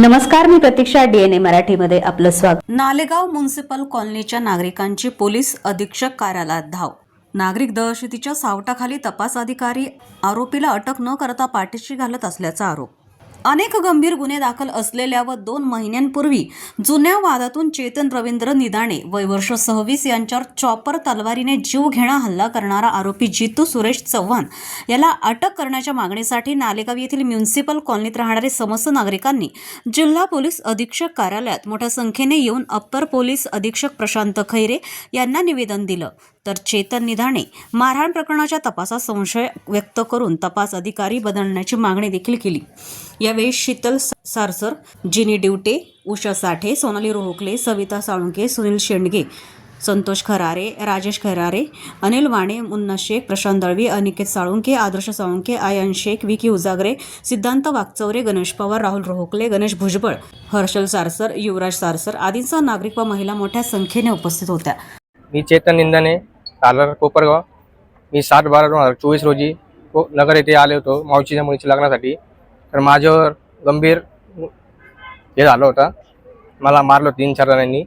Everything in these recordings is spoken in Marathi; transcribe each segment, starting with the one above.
नमस्कार मी प्रतीक्षा डीएनए मराठीमध्ये आपलं स्वागत. नालेगाव म्युन्सिपल कॉलनीच्या नागरिकांची पोलीस अधीक्षक कार्यालयात धाव. नागरिक दहशतीच्या सावटाखाली तपास अधिकारी आरोपीला अटक न करता पाठीशी घालत असल्याचा आरोप. अनेक गंभीर गुन्हे दाखल असलेल्या व दोन महिन्यांपूर्वी जुन्या वादातून चेतन रवींद्र निदाणे वय वर्ष सव्वीस यांच्यावर चॉपर तलवारीने जीव घेणा हल्ला करणारा आरोपी जितू सुरेश चव्हाण याला अटक करण्याच्या मागणीसाठी नालेगाव येथील म्युन्सिपल कॉलनीत राहणारे समस्त नागरिकांनी जिल्हा पोलीस अधीक्षक कार्यालयात मोठ्या संख्येने येऊन अप्पर पोलीस अधीक्षक प्रशांत खैरे यांना निवेदन दिलं. तर चेतन निधाणे मारहाण प्रकरणाच्या तपासात संशय व्यक्त करून तपास अधिकारी बदलण्याची मागणी देखील केली. यावेळी शीतल सारसर जिनी डिवटे उषा साठे सोनाली रोहकले सविता साळुंके सुनील शेंडगे संतोष खरारे राजेश खरारे अनिल वाणे मुन्ना शेख प्रशांत दळवी अनिकेत साळुंके आदर्श साळुंके आयन शेख विकी उजागरे सिद्धांत वागचौरे गणेश पवार राहुल रोहकले गणेश भुजबळ हर्षल सारसर युवराज सारसर आदींसह नागरिक व महिला मोठ्या संख्येने उपस्थित होत्या. मी चेतन इंदाने तालर कोपरगाव. मी सात बारा दोन हजार चोवीस रोजी को नगर येथे आले होतो मावशीच्या मुलीच्या लग्नासाठी. तर माझ्यावर गंभीर हे झालं होतं. मला मारलं तीन चार जणांनी.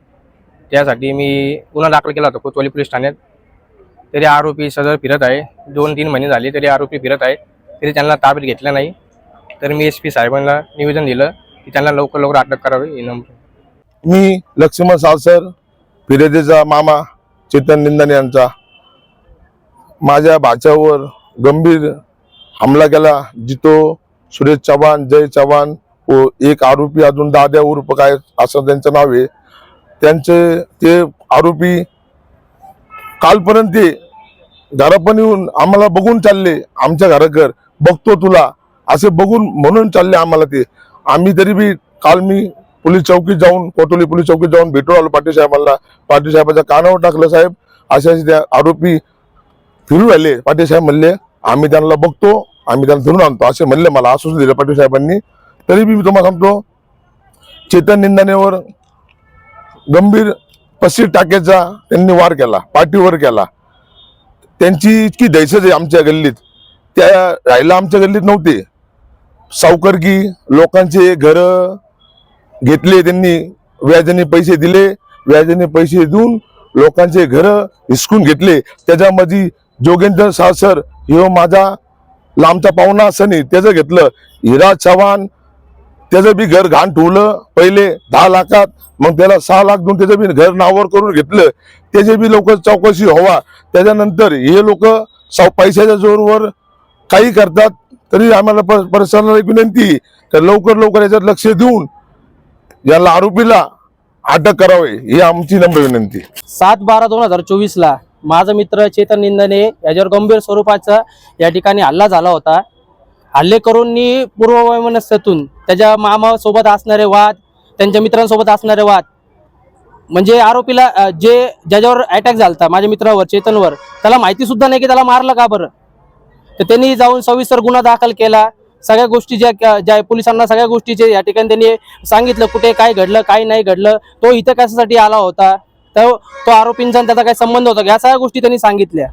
त्यासाठी मी गुन्हा दाखल केला होता कोतवाली पोलीस ठाण्यात. तरी आरोपी सदर फिरत आहे. दोन तीन महिने झाले तरी आरोपी फिरत आहे. तरी त्यांना ताब्यात घेतला नाही. तर मी एस पी साहेबांना निवेदन दिलं की त्यांना लवकर लवकर अटक करावी ही मी लक्ष्मण सावसर फिरेदेचा मामा चेतन निंदन यांचा माझ्या भाच्यावर गंभीर हमला केला. जितो सुरेश चव्हाण जय चव्हाण व एक आरोपी अजून दाद्या उर्फ काय असं त्यांचं नाव आहे. त्यांचे ते आरोपी कालपर्यंत ते घरापण येऊन आम्हाला बघून चालले. आमच्या घराघर बघतो तुला. असे बघून म्हणून चालले आम्हाला ते. आम्ही तरी बी काल मी पोलीस चौकीत जाऊन कोतोली पोलीस चौकीत जाऊन भेटून आलो पाटील साहेबांना. पाटील साहेबाच्या कानावर टाकलं साहेब. असे असे त्या आरोपी फिरू राहिले. पाटील साहेब म्हणले आम्ही त्यांना बघतो आम्ही त्यांना धरून आणतो. असे म्हणले मला आश्वासन दिलं पाटील साहेबांनी तरी बी मी तुम्हाला सांगतो चेतन निंदानेवर गंभीर पस्तीस टाक्याचा त्यांनी वार केला पाठीवर केला. त्यांची इतकी दहशत आहे आमच्या गल्लीत. त्या राहायला आमच्या गल्लीत नव्हते. सावकारकी लोकांचे घर घेतले त्यांनी व्याजाने पैसे दिले. व्याजाने पैसे देऊन लोकांचे घर हिसकून घेतले. त्याच्यामध्ये जोगेंद्र सासर ह्यो माझा लांबचा पाहुणा सनी त्याचं घेतलं. हिरा चव्हाण त्याचं बी घर घाण ठेवलं. पहिले दहा लाखात मग त्याला सहा लाख देऊन त्याचं बी घर नावावर करून घेतलं. त्याचे बी लोक चौकशी व्हावा. त्याच्यानंतर हे लोक पैशाच्या जोरवर काही करतात तरी आम्हाला प- एक विनंती तर लवकर लवकर याच्यात लक्ष देऊन याला आरोपीला अटक करावे. ही आमची नम्र विनंती सात बारा दोन हजार चोवीसला माझा मित्र चेतन निंदने याच्यावर गंभीर स्वरूपाचा या ठिकाणी हल्ला झाला होता. हल्लेकरूंनी पूर्ववैमनस्यातून त्याच्या मामासोबत असणारे वाद त्यांच्या मित्रांसोबत असणारे वाद म्हणजे आरोपीला जे ज्याच्यावर अटॅक होता माझ्या मित्रावर चेतनवर त्याला माहिती सुद्धा नाही की त्याला मारलं का बरं? तर त्यांनी जाऊन सविस्तर गुन्हा दाखल केला. सगळ्या गोष्टी ज्या ज्या पोलिसांना सगळ्या गोष्टीचे या ठिकाणी त्यांनी सांगितलं कुठे काय घडलं काय नाही घडलं तो इथं कशासाठी आला होता. तर तो आरोपींचा आणि त्याचा काही संबंध होता या सगळ्या गोष्टी त्यांनी सांगितल्या.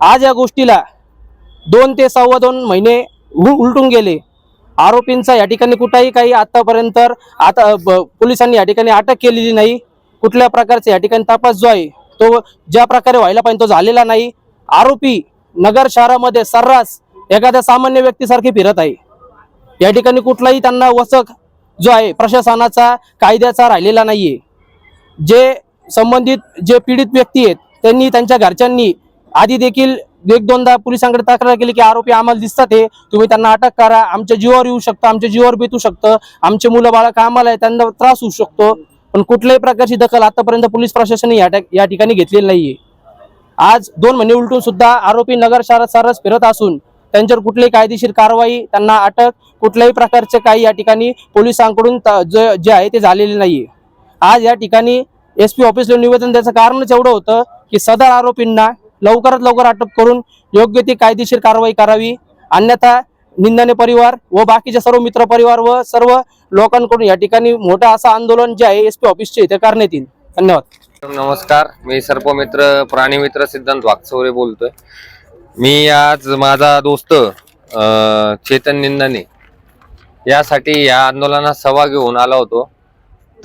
आज या गोष्टीला दोन ते सव्वा दोन महिने उ- उलटून गेले. आरोपींचा या ठिकाणी कुठेही काही आतापर्यंत आता पोलिसांनी या ठिकाणी अटक केलेली नाही. कुठल्या प्रकारचा या ठिकाणी तपास जो आहे तो ज्या प्रकारे व्हायला पाहिजे तो झालेला नाही. आरोपी नगर शहरामध्ये सर्रास एखाद्या सामान्य व्यक्तीसारखे फिरत आहे. या ठिकाणी कुठलाही त्यांना वचक जो आहे प्रशासनाचा कायद्याचा राहिलेला नाहीये. जे संबंधित जे पीडित व्यक्ती आहेत त्यांनी त्यांच्या घरच्यांनी आधी देखील एक दोनदा पोलिसांकडे तक्रार केली की आरोपी आम्हाला दिसतात हे. तुम्ही त्यांना अटक करा. आमच्या जीवावर येऊ शकतं आमच्या जीवावर बेतू शकतं. आमचे मुलं बाळा कामाला आहे त्यांना त्रास होऊ शकतो. पण कुठल्याही प्रकारची दखल आतापर्यंत पोलीस प्रशासनाने या ठिक- या ठिकाणी घेतलेली नाहीये. आज दोन महिने उलटून सुद्धा आरोपी नगर शहरात सर्रास फिरत असून त्यांच्यावर कुठलीही कायदेशीर कारवाई त्यांना अटक कुठल्याही प्रकारचे काही या ठिकाणी पोलिसांकडून त- जे आहे ते झालेले नाहीये. आज या ठिकाणी एस पी ऑफिसला निवेदन द्यायचं कारणच एवढं होतं की सदर आरोपींना लवकरात लवकर अटक करून योग्य ती कायदेशीर कारवाई करावी. अन्यथा निंदने परिवार व बाकीचे सर्व मित्र परिवार व सर्व लोकांकडून या ठिकाणी मोठं असं आंदोलन जे आहे एस पी ऑफिसचे इथे करण्यात येईल. धन्यवाद. नमस्कार. मी सर्पमित्र प्राणीमित्र सिद्धांत वागचौरे बोलतोय. मी आज माझा दोस्त चेतन निंदाने यासाठी या आंदोलनात सहभागी होऊन आला होतो.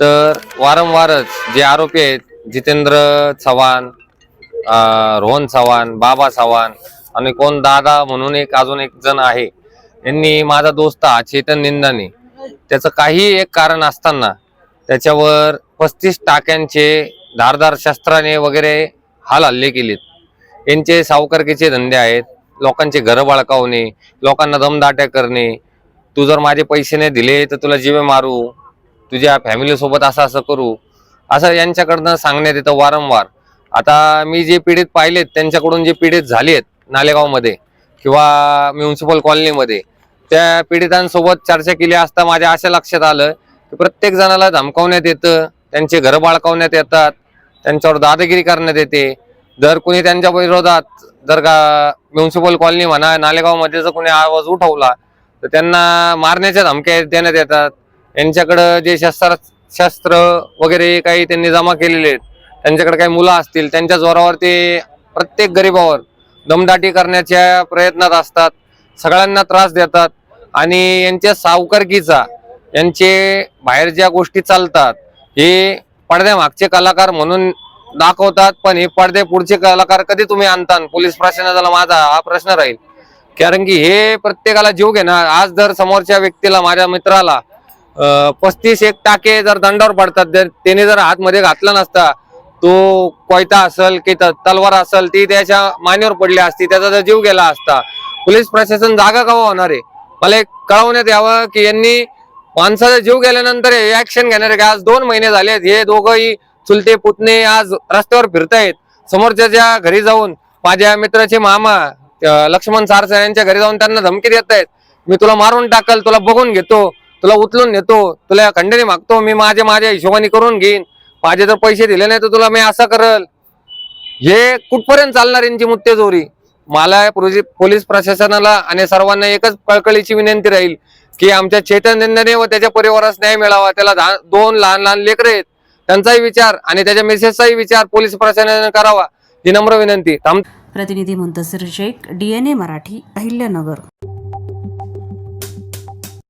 तर वारंवारच जे आरोपी आहेत जितेंद्र चव्हाण रोहन चव्हाण बाबा चव्हाण आणि कोण दादा म्हणून एक अजून एक जण आहे यांनी माझा दोस्त हा चेतन निंदाने. त्याचं काही एक कारण असताना त्याच्यावर पस्तीस टाक्यांचे धारदार शस्त्राने वगैरे हाल हल्ले केलेत. यांचे सावकारकीचे धंदे आहेत लोकांचे घरं बाळकावणे लोकांना दमदाट्या करणे. तू जर माझे पैसे नाही दिले तर तुला जीवे मारू. तुझ्या फॅमिलीसोबत असं असं करू असं यांच्याकडनं सांगण्यात येतं वारंवार. आता मी जे पीडित पाहिलेत त्यांच्याकडून जे पीडित झालेत नालेगावमध्ये किंवा म्युन्सिपल कॉलनीमध्ये त्या पीडितांसोबत चर्चा केली असता माझ्या असं लक्षात आलं की प्रत्येक जणाला धमकावण्यात येतं त्यांचे घरं बाळकावण्यात येतात त्यांच्यावर दादागिरी करण्यात येते. जर कुणी त्यांच्या विरोधात जर का म्युन्सिपल कॉलनी म्हणा नालेगावमध्ये जर कुणी आवाज उठवला तर त्यांना मारण्याच्या धमक्या देण्यात येतात. यांच्याकडं जे शस्त्र शस्त्र वगैरे काही त्यांनी जमा केलेले आहेत त्यांच्याकडे काही मुलं असतील त्यांच्या जोरावर ते प्रत्येक गरीबावर दमदाटी करण्याच्या प्रयत्नात असतात सगळ्यांना त्रास देतात आणि यांच्या सावकारकीचा यांचे बाहेर ज्या गोष्टी चालतात हे पडद्यामागचे कलाकार म्हणून दाखवतात पण हे पडदे पुढचे कलाकार कधी तुम्ही आणता पोलीस प्रशासनाला माझा हा प्रश्न राहील. कारण की हे प्रत्येकाला जीव घेणार आज जर समोरच्या व्यक्तीला माझ्या मित्राला पस्तीस एक टाके जर दंडावर पडतात जर त्याने जर हातमध्ये घातला नसता तो कोयता असेल की तलवार असेल ती त्याच्या मानेवर पडली असती त्याचा जर जीव गेला असता पोलीस प्रशासन जागा कवा होणार आहे? मला एक कळवण्यात यावं की यांनी माणसाचा जीव गेल्यानंतर ऍक्शन घेणार आहे का आज दोन महिने झालेत हे दोघंही चुलते पुतणे आज रस्त्यावर फिरतायत. समोरच्या घरी जाऊन माझ्या मित्राचे मामा लक्ष्मण सारसर यांच्या घरी जाऊन त्यांना धमकी देत आहेत मी तुला मारून टाकल तुला बघून घेतो. तुला उचलून नेतो तुला खंडणी मागतो मी माझे माझ्या हिशोबाने करून घेईन. माझे जर पैसे दिले नाही तर तुला मी असं करल. हे कुठपर्यंत चालणार यांची मुत्तेजोरी? मला पोलीस प्रशासनाला आणि सर्वांना एकच कळकळीची विनंती राहील की आमच्या चैतन्याने व त्याच्या परिवारास न्याय मिळावा. त्याला दोन लहान लहान लेकर आहेत. त्यांचाही विचार आणि त्याच्या मेसेजचाही विचार पोलीस प्रशासनाने करावा. ही नम्र विनंती. प्रतिनिधी मुंतसर शेख डीएनए मराठी अहिल्यानगर.